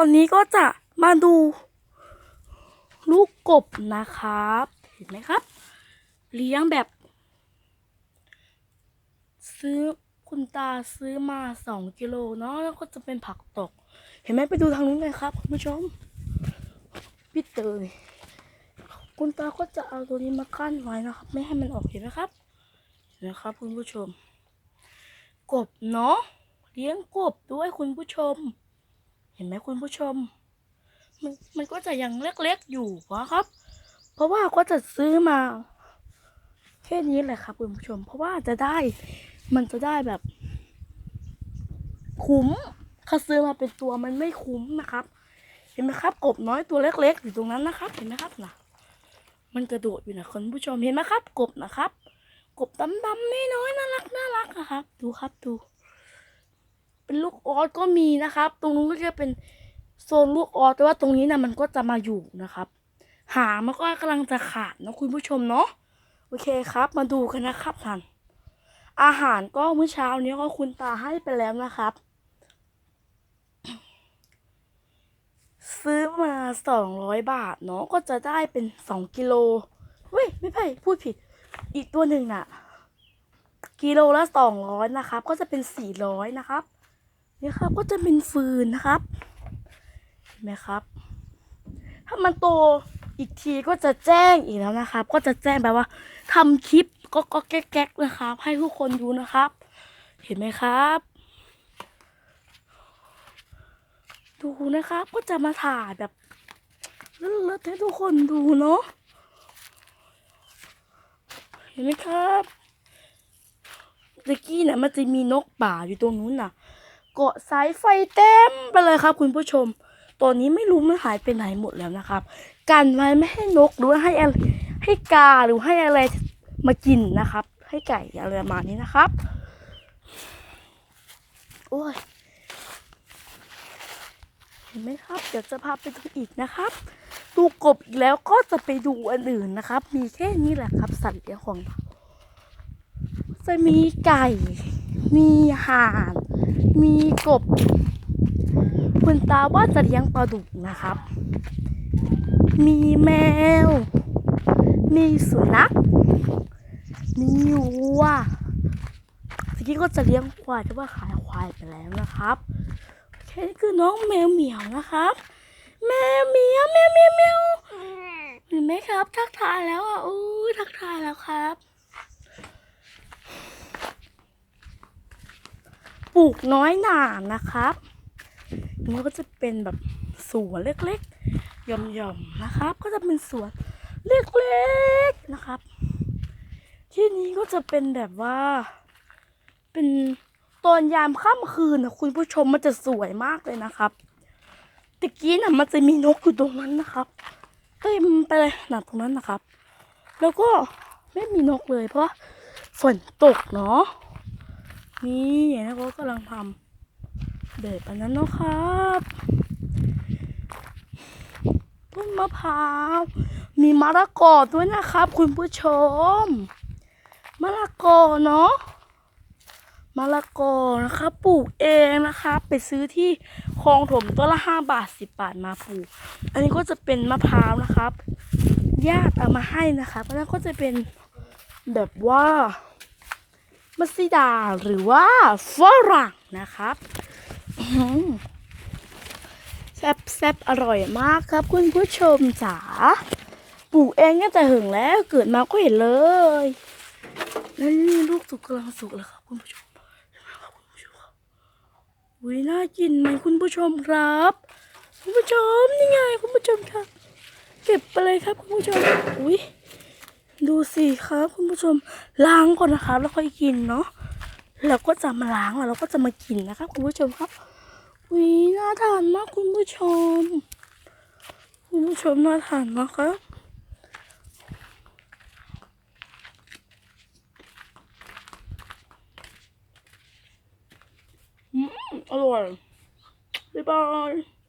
อนนี้ก็จะมาดู ลูกกบนะครับ เห็นไหมครับ เลี้ยงแบบ ซื้อคุณตาซื้อมาสองกิโลเนาะแล้วก็จะเป็นผักตก เห็นไหมไปดูทางนู้นเลยครับคุณผู้ชมพี่เตยคุณตาก็จะเอาตัวนี้มากั้นไว้นะครับ ไม่ให้มันออกเห็นไหมครับเห็นไหมครับคุณผู้ชม กบเนาะเลี้ยงกบด้วยคุณผู้ชม ห็นไหมคุณผู้ชม มันมันก็จะยังเล็กๆอยู่นะครับ เพราะว่าก็จะซื้อมา แค่นี้แหละครับคุณผู้ชม เพราะว่าจะได้มันจะได้แบบ คุ้มถ้าซื้อมาเป็นตัวมันไม่คุ้มนะครับ เห็นไหมครับ กบน้อยตัวเล็ก ๆ อยู่ตรงนั้นนะครับ เห็นไหมครับนะมันกระโดดอยู่นะคุณผู้ชมเห็นไหมครับ กบนะครับ กบดำๆน้อยๆน่ารักน่ารักนะครับ ดูครับดู เป็นลูกออสก็มีนะครับ ตรงนู้นก็จะเป็นโซนลูกออสแต่ว่าตรงนี้นะมันก็จะมาอยู่นะครับ หางมันก็กำลังจะขาดนะคุณผู้ชมเนาะโอเคครับ มาดูกันนะครับท่านอาหารก็เมื้อเช้านี้ก็คุณตาให้ไปแล้วนะครับ ซื้อมาสองร้อยบาทเนาะก็จะได้เป็นสองกิโลเว้ยไม่ใช่พูดผิด อีกตัวหนึ่งน่ะ กิโลละสองร้อยนะครับ ก็จะเป็นสี่ร้อยนะครับ นี่ยครับก็จะเป็นฟืนนะครับเห็นไหมครับ ถ้ามันโตอีกทีก็จะแจ้งอีกแล้วนะครับ ก็จะแจ้งแบบว่าทำคลิปก็ก็แก๊กๆนะครับ ให้ทุกคนดูนะครับ เห็นไหมครับ ดูนะครับก็จะมาถ่ายแบบเลิศๆให้ทุกคนดูเนาะเห็นไหมครับตะกี้เนี่ยมันจะมีนกป่าอยู่ตรงนู้นน่ะ เกาะสายไฟเต็มไปเลยครับ คุณผู้ชมตัวนี้ไม่รู้มันหายไปไหนหมดแล้วนะครับ กันไว้ไม่ให้นกหรือว่าให้อะไรให้กาหรือให้อะไรมากินนะครับ ให้ไก่อะไรประมาณนี้นะครับ โอ้ยเห็นไหมครับ เดี๋ยวจะพาไปดูอีกนะครับดูกบอีกแล้วก็จะไปดูอันอื่นนะครับ มีแค่นี้แหละครับ สัตว์เลี้ยงของเราจะมีไก่ มีห่าน มีกบ คุณตาว่าจะเลี้ยงปลาดุกนะครับ มีแมว มีสุนัข มีวัวทีนี้ก็จะเลี้ยงควายแต่ว่าขายควายไปแล้วนะครับแค่นี้คือน้องแมวเหมียวนะครับ แมวเหมียวแมวเหมียวแมวเห็นไหมครับ ทักทายแล้วอะอู้ยทักทายแล้วครับ ปลูกน้อยหนานะครับอันนี้ก็จะเป็นแบบสวนเล็กๆหย่อมๆนะครับ ก็จะเป็นสวนเล็กๆนะครับ ที่นี้ก็จะเป็นแบบว่า เป็นตอนยามค่ำคืนนะคุณผู้ชมมันจะสวยมากเลยนะครับตะกี้น่ะมันจะมีนกอยู่ตรงนั้นนะครับเต็มไปเลยนะตรงนั้นนะครับ แล้วก็ไม่มีนกเลยเพราะฝนตกเนาะ นี่นะก็กำลังทำแบบอันนั้นนะครับ ต้นมะพร้าว มีมะละกอด้วยนะครับ คุณผู้ชม มะละกอเนาะมะละกอนะครับปลูกเองนะครับไปซื้อที่คลองถมต้นละห้าบาทสิบบาทมาปลูก อันนี้ก็จะเป็นมะพร้าวนะครับญาติเอามาให้นะครับแล้วก็จะเป็นแบบว่า มัสซิดาหรือว่าฝรั่งนะครับแซ่บแซ่บอร่อยมากครับ คุณผู้ชมจ๋าปลูกเองก็จะหึงแล้วเกิดมาก็เห็นเลยนี่ลูกสุกกำลังสุกแล้วครับคุณผู้ชมอุ้ยน่ากินไหมคุณผู้ชมครับ คุณผู้ชมนี่ไงคุณผู้ชมครับ เก็บไปเลยครับคุณผู้ชมอุ้ย ดูสิครับคุณผู้ชมล้างก่อนนะครับ แล้วค่อยกินเนาะแล้วก็จะมาล้างแล้วเราก็จะมากินนะครับ คุณผู้ชมครับอุ้ยน่าทานมากคุณผู้ชม คุณผู้ชมน่าทานมากครับอืมอร่อยบ๊ายบาย